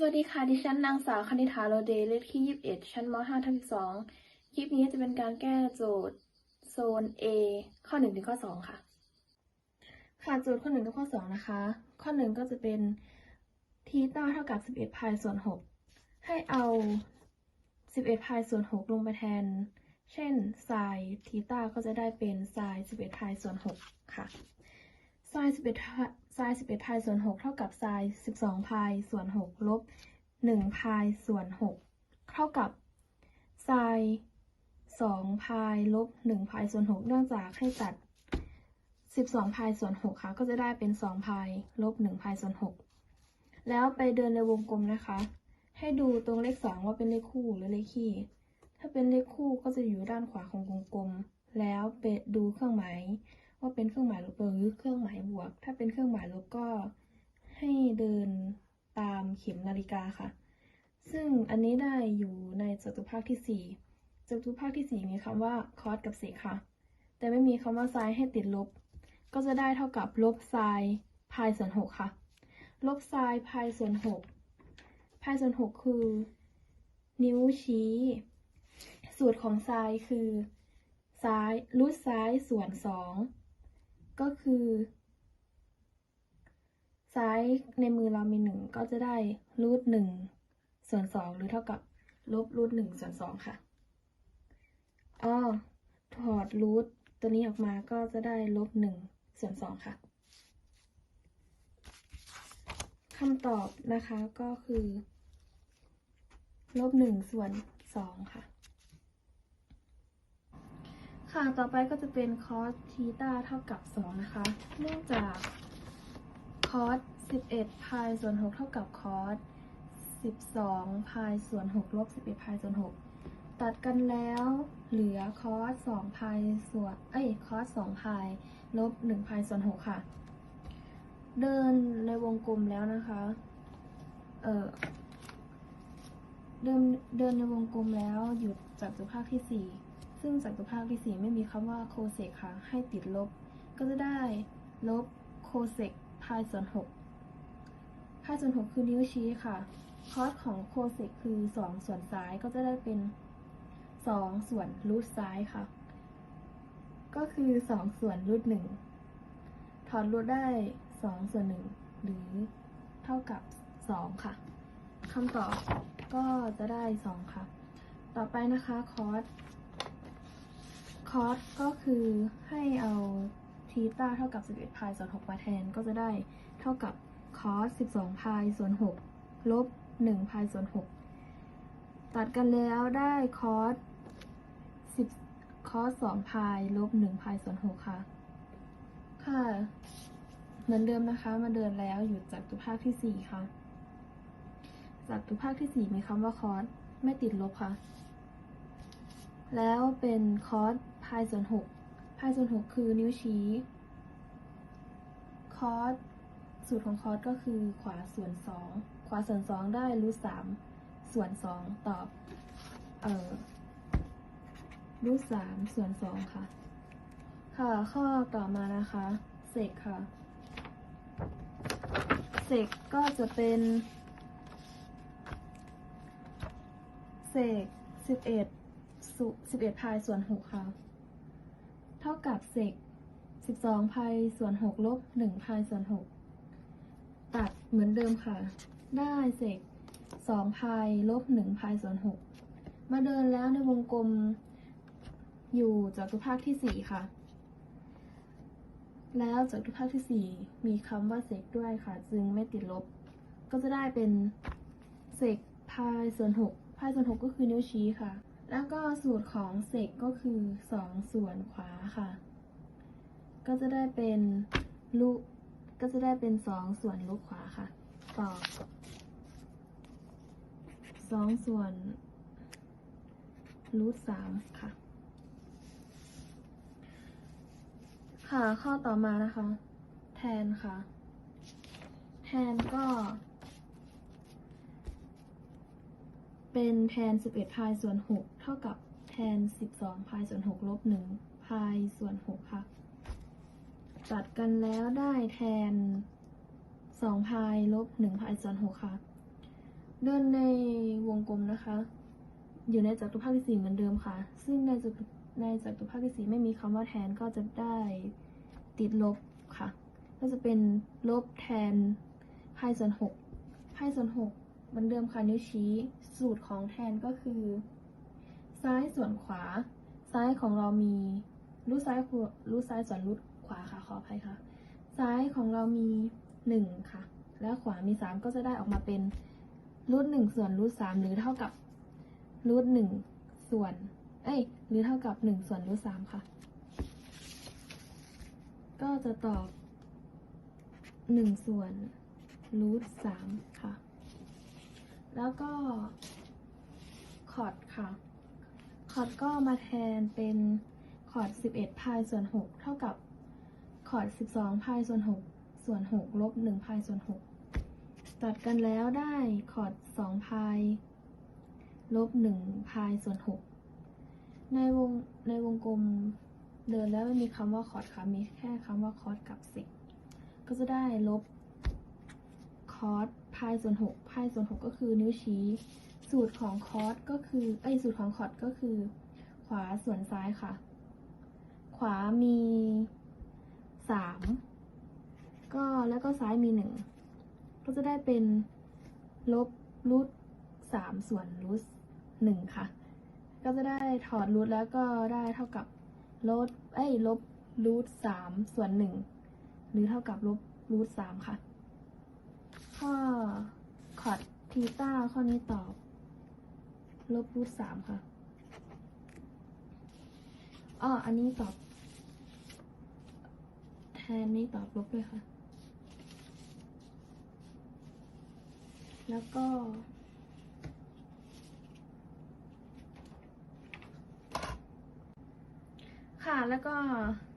สวัสดีค่ะ ดิฉันนางสาวคณิธาโรเดเลขที่ 21 ชั้นม .5 ทับ12คลิปนี้จะเป็นการแก้โจทย์โซน A ข้อ 1 ถึงข้อ 2 ค่ะ ค่ะ โจทย์ข้อ1ถึงข้อ 2 นะคะ ข้อ 1 ก็จะเป็นทีต้าเท่ากับ 11พายส่วน 6 ให้เอา 11พายส่วน 6 ลงไปแทน เช่นไซน์ทีต้าก็จะได้เป็นไซน์11พายส่วน 6 ค่ะไซน์11 ไซน์11พายส่วน6เท่ากับไซน์12พายส่วน6ลบ1พายส่วน6เท่ากับไซน์2พายลบ1พายส่วน6เนื่องจากให้ตัด 12พายส่วน6ค่ะ ก็จะได้เป็น2พายลบ1พายส่วน6แล้วไปเดินในวงกลมนะคะ ให้ดูตรงเลข2ว่าเป็นเลขคู่หรือเลขคี่ ถ้าเป็นเลขคู่ก็จะอยู่ด้านขวาของวงกลม แล้วไปดูเครื่องหมาย ว่าเป็นเครื่องหมายลบหรือเครื่องหมายบวก ถ้าเป็นเครื่องหมายลบก็ให้เดินตามเข็มนาฬิกาค่ะ ซึ่งอันนี้ได้อยู่ในจตุภาคที่ 4จตุภาคที่ 4 มีคำว่าคอสกับเศษค่ะ แต่ไม่มีคำว่าไซน์ให้ติดลบ ก็จะได้เท่ากับลบไซน์พายส่วน 6 ค่ะ ลบไซน์พายส่วน 6 พายส่วน 6 คือ นิ้วชี้ สูตรของไซน์คือซ้ายรูทซ้ายส่วนสอง ก็คือ ซ้ายในมือเรามีหนึ่งก็จะได้รูทหนึ่งส่วนสองหรือเท่ากับลบรูทหนึ่งส่วนสองค่ะอ้อถอดรูทตัวนี้ออกมาก็จะได้ลบหนึ่งส่วนสองค่ะคำตอบนะคะก็คือ ลบหนึ่งส่วนสองค่ะ ค่ะ ต่อไปก็จะเป็นคอสทีตาเท่ากับ 2 นะคะ เนื่องจากคอส11 พายส่วน 6 เท่ากับคอส12 พายส่วน 6 ลบ 11 พายส่วน 6 ตัดกันแล้วเหลือคอส2พายส่วน เอ้ย คอส2พายลบ 1 พายส่วน 6 ค่ะ เดินในวงกลมแล้วนะคะ เออเดินเดินในวงกลมแล้วหยุดจากจุดภาคที่ 4 ซึ่งจากตัวภาคที่ 4 ไม่มีคำว่าโคเซกค่ะ ให้ติดลบ ก็จะได้ลบโคเซกพายส่วน6พายส่วน 6 คือนิ้วชี้ค่ะ คอสของโคเซกคือ 2 ส่วนซ้ายก็จะได้เป็น 2 ส่วนรูทซ้ายค่ะ ก็คือ 2 ส่วนรูท1ถอนรูทได้ 2 ส่วน 1 หรือเท่ากับ 2 ค่ะคำตอบก็จะได้ 2 ค่ะ ต่อไปนะคะคอส คอสก็คือให้เอาทีตาเท่ากับ 11พายส่วน6มาแทนก็จะได้เท่ากับคอส12พายส่วน6ลบ1พายส่วน6ตัดกันแล้วได้คอส10คอส2พายลบ1พายส่วน6ค่ะ ค่ะ เหมือนเดิมนะคะมาเดินแล้วหยุดจากตุภาคที่ 4 ค่ะ จากตุภาคที่ 4 มีคำว่าคอสไม่ติดลบค่ะ แล้วเป็นคอส พายส่วนหกพายส่วนหกคือนิ้วชี้คอสสูตรของคอสก็คือขวาส่วนสองขวาส่วนสองได้รูทสามส่วนสองตอบ เอ่อรูทสามส่วนสองค่ะ ค่ะข้อต่อมานะคะเสกค่ะเสกก็จะเป็นเสกสิบเอ็ดสุ11พายส่วน6ค่ะ เท่ากับเศษ12พายส่วน6ลบ1พายส่วน6ตัดเหมือนเดิมค่ะ ได้เศษ2พายลบ1พายส่วน6มาเดินแล้วในวงกลมอยู่จากตุภาคที่ 4 ค่ะ แล้วจากตุภาคที่ 4 มีคำว่าเศษด้วยค่ะ จึงไม่ติดลบ ก็จะได้เป็นเศษพายส่วน6พายส่วน6ก็คือนิ้วชี้ค่ะ แล้วก็สูตรของเศษก็คือ2ส่วนขวาค่ะ ก็จะได้เป็นลูกก็จะได้เป็น2ส่วนลูกขวาค่ะ ต่อบ2ส่วนรูทสามค่ะ ค่ะข้อต่อมานะคะ แทนค่ะ แทนก็ เป็นแทน 11 พายส่วน 6 เท่ากับแทน 12 พายส่วน 6 ลบ 1 พายส่วน 6 ค่ะ ตัดกันแล้วได้แทน 2 พายลบ 1 พายส่วน 6 ค่ะ เดินในวงกลมนะคะ อยู่ในจัตุภาคที่สี่เหมือนเดิมค่ะ ซึ่งในจัตุในจัตุภาคที่สี่ไม่มีคำว่าแทนก็จะได้ติดลบค่ะ ก็จะเป็นลบแทนพายส่วนหกพายส่วนหก เหมือนเดิมค่ะนิ้วชี้ สูตรของแทนก็คือ ซ้ายส่วนขวา ซ้ายของเรามีรูทซ้ายรูทซ้ายส่วนรูทขวาค่ะขออภัยค่ะ ซ้ายของเรามีหนึ่งค่ะ และขวามีสามก็จะได้ออกมาเป็นรูทหนึ่งส่วนรูทสามหรือเท่ากับรูทหนึ่งส่วน เอ้ยหรือเท่ากับหนึ่งส่วนรูทสามค่ะ ก็จะตอบหนึ่งส่วนรูทสามค่ะ แล้วก็คอร์ดค่ะคอร์ดก็มาแทนเป็นคอร์ด11พายส่วน6เท่ากับคอร์ด12พายส่วน6ส่วน6ลบ1พายส่วน6ตัดกันแล้วได้คอร์ด2พายลบ1พายส่วน 6 ในวงในวงกลมเดินแล้วไม่มีคำว่าคอร์ดค่ะมีแค่คำว่าคอร์ดกับสิก็จะได้ลบคอร์ด พายส่วน6พายส่วน6ก็คือนิ้วชี้ สูตรของคอร์สก็คือเอ้สูตรของคอร์ดก็คือ ขวาส่วนซ้ายค่ะ ขวามีสามก็แล้วก็ซ้ายมีหนึ่งก็จะได้เป็นลบรูทสามส่วนรูทหนึ่งค่ะ ก็จะได้ถอดรูทแล้วก็ได้เท่ากับลบเอ้ยลบรูทสามส่วนหนึ่งหรือเท่ากับลบรูทสามค่ะ ข้อคอดทีต้าข้อนี้ตอบลบรูทสามค่ะอ๋ออันนี้ตอบแทนนี้ตอบลบด้วยค่ะ แล้วก็ค่ะ แล้วก็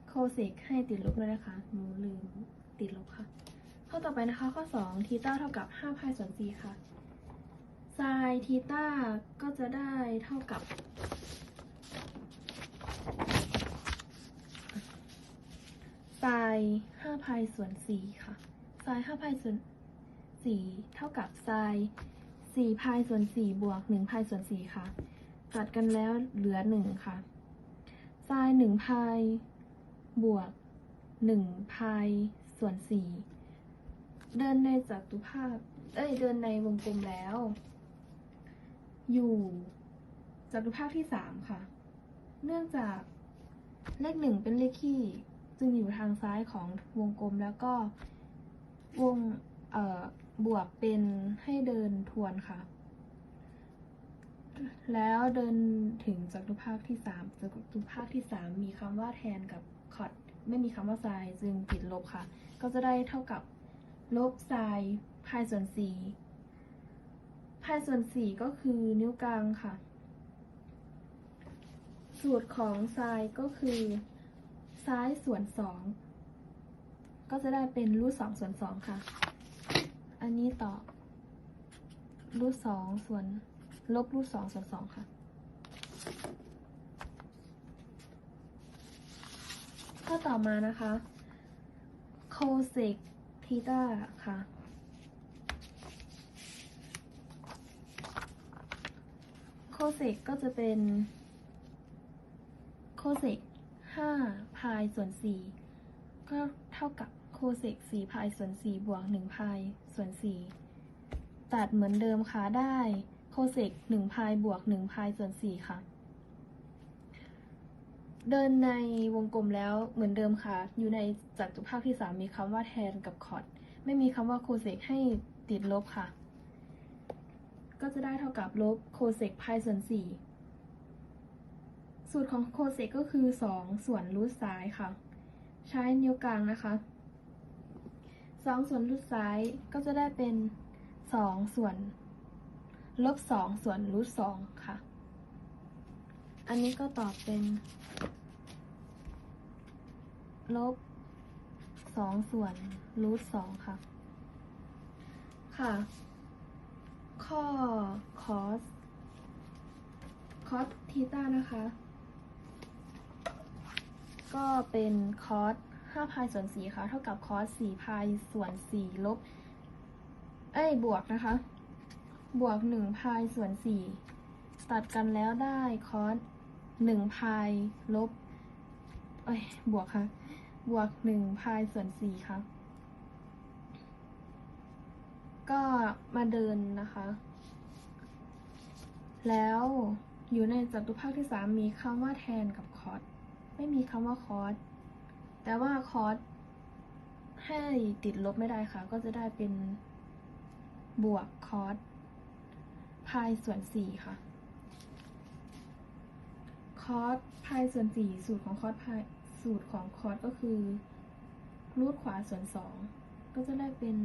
โคเซกให้ติดลบด้วยนะคะหนูลืมติดลบค่ะ ข้อต่อไปนะคะข้อ2ทีต้าเท่ากับ5พายส่วน4ค่ะไซน์ทีต้าก็จะได้เท่ากับไซน์ห้าพายส่วนสี่ค่ะไซน์ห้าพายส่วนสี่เท่ากับไซน์สี่พายส่วนสี่บวกหนึ่งพายส่วนสี่ค่ะ ตัดกันแล้วเหลือหนึ่งค่ะไซน์หนึ่งพายบวกหนึ่งพายส่วนสี่ เดินในจัตุภาพ เอ้ย เดินในวงกลมแล้ว อยู่จัตุภาคที่สามค่ะ เนื่องจากเลขหนึ่งเป็นเลขคี่จึงอยู่ทางซ้ายของวงกลมแล้วก็วงเอ่อบวกเป็นให้เดินทวนค่ะ แล้วเดินถึงจัตุภาคที่สามจัตุภาคที่สามมีคำว่าแทนกับคอดไม่มีคำว่าไซน์จึงติดลบค่ะ ก็จะได้เท่ากับ ลบไซน์พายส่วนสี่พายส่วนสี่ก็คือนิ้วกลางค่ะ สูตรของไซน์ก็คือซ้ายส่วนสองก็จะได้เป็นรูทสองส่วนสองค่ะ อันนี้ต่อรูทสองส่วนลบรูทสองส่วนสองค่ะ ข้อต่อมานะคะ โคเซกีตาค่ะ โคเซกก็จะเป็น โคเซกห้าพายส่วนสี่ก็เท่ากับโคเซกสี่พายส่วนสี่บวกหนึ่งพายส่วนสี่ตัดเหมือนเดิมค่ะได้โคเซกหนึ่งพายบวกหนึ่งพายส่วนสี่ค่ะ เดินในวงกลมแล้วเหมือนเดิมค่ะ อยู่ในจัตุภาคที่สามมีคำว่าแทนกับคอร์ดไม่มีคำว่าโคเซกให้ติดลบค่ะ ก็จะได้เท่ากับลบโคเซกพายส่วนสี่สูตรของโคเซกก็คือ 2 ส่วนรูทซ้ายค่ะ ใช้นิ้วกลางนะคะ 2 ส่วนรูทซ้ายก็จะได้เป็น 2 ส่วน ลบ 2 ส่วนรูทสองค่ะ อันนี้ก็ตอบเป็นลบ2ส่วนรูทสองค่ะ ค่ะ ข้อคอสคอสทีต้านะคะ ก็เป็นคอส5พายส่วน4ค่ะ เท่ากับคอส4พายส่วน4ลบ เอ้ย บวกนะคะ บวกหนึ่งพายส่วนสี่ ตัดกันแล้วได้คอสหนึ่งพายลบเอ้ยบวกค่ะ บวกหนึ่งพายส่วนสี่ค่ะ ก็มาเดินนะคะ แล้วอยู่ในจัตุภาคที่สามมีคำว่าแทนกับคอสไม่มีคำว่าคอสแต่ว่าคอสให้ติดลบไม่ได้ค่ะ ก็จะได้เป็นบวกคอสพายส่วนสี่ค่ะ อสพายส่วนสี่สูตรของคอสพายสูตรของคอสก็คือรูทขวาส่วนสองก็จะได้เป็น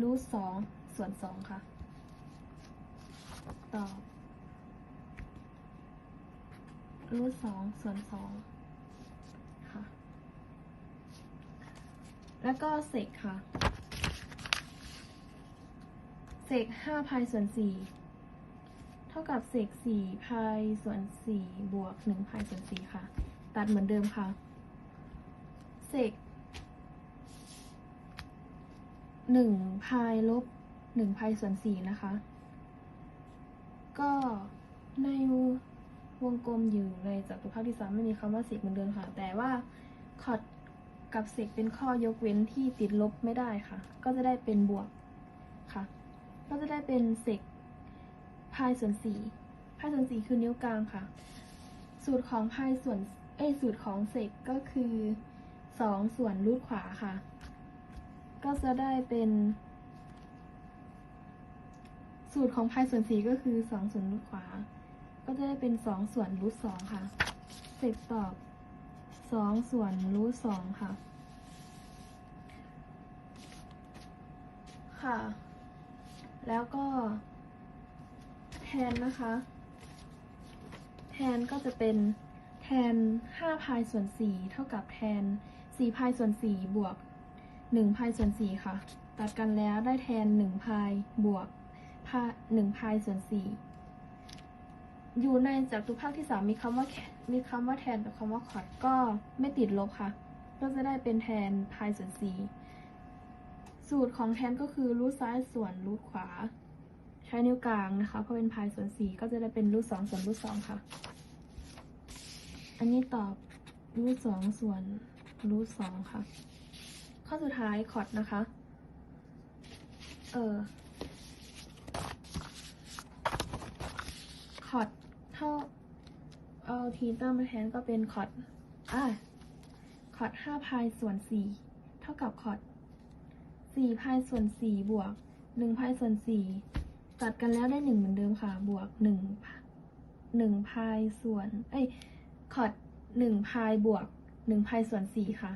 รูทสองส่วนสองค่ะ ตอบรูทสองส่วนสองค่ะ แล้วก็เศษค่ะ เศษห้าพายส่วนสี่ เท่ากับเศษสี่พายส่วนสี่บวกหนึ่งพายส่วนสี่ค่ะ ตัดเหมือนเดิมค่ะ เศษหนึ่งพายลบหนึ่งพายส่วนสี่นะคะ ก็ในวงกลมอยู่ในจัตุภาคที่สามไม่มีคำว่าเศษเหมือนเดิมค่ะ แต่ว่าคอดกับเศษเป็นข้อยกเว้นที่ติดลบไม่ได้ค่ะ ก็จะได้เป็นบวกค่ะ ก็จะได้เป็นเศษ พายส่วนสี่พายส่วนสี่คือนิ้วกลางค่ะ สูตรของพายส่วนเอ้สูตรของเศษก็คือสองส่วนรูทขวาค่ะ ก็จะได้เป็น สูตรของพายส่วนสี่ก็คือสองส่วนรูทขวา ก็จะได้เป็นสองส่วนรูทสองค่ะ เศษตอบสองส่วนรูทสองค่ะ ค่ะ แล้วก็ แทนนะคะ แทนก็จะเป็นแทนห้าพายส่วนสี่เท่ากับแทนสี่พายส่วนสี่บวกหนึ่งพายส่วนสี่ค่ะ ตัดกันแล้วได้แทนหนึ่งพายบวกพาหนึ่งพายส่วนสี่อยู่ในจัตุภาคที่สามมีคำว่ามีคำว่าแทนกับคำว่าคอดก็ไม่ติดลบค่ะ ก็จะได้เป็นแทนพายส่วนสี่สูตรของแทนก็คือรูทซ้ายส่วนรูทขวา ช้นิ้วกลางนะคะเพราะเป็นพายส่วนสี่ก็จะได้เป็นรูทสองส่วนรูทสองค่ะ อันนี้ตอบรูทสองส่วนรูทสองค่ะ ข้อสุดท้ายคอร์ดนะคะ เออคอร์ดเท่าเอาทีต้ามาแทนก็เป็นคอร์ดอ่าคอร์ดห้าพายส่วนสี่เท่ากับคอร์ดสี่พายส่วนสี่บวกหนึ่งพายส่วนสี่ ตัดกันแล้วได้หนึ่งเหมือนเดิมค่ะ บวกหนึ่งหนึ่งพายส่วน เอ้ยคอร์ดหนึ่งพายบวกหนึ่งพายส่วนสี่ค่ะ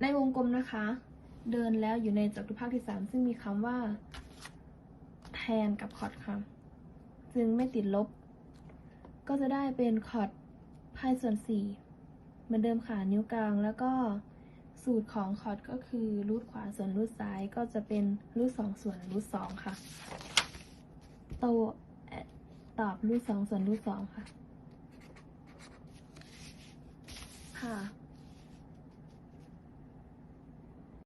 ในวงกลมนะคะ เดินแล้วอยู่ในจัตุภาคที่สามซึ่งมีคำว่า แทนกับคอร์ดค่ะ จึงไม่ติดลบ ก็จะได้เป็นคอร์ดพายส่วนสี่เหมือนเดิมค่ะนิ้วกลางแล้วก็ สูตรของคอร์ดก็คือรูทขวาส่วนรูทซ้ายก็จะเป็นรูทสองส่วนรูทสองค่ะโตตอบรูทสองส่วนรูทสองค่ะ ค่ะ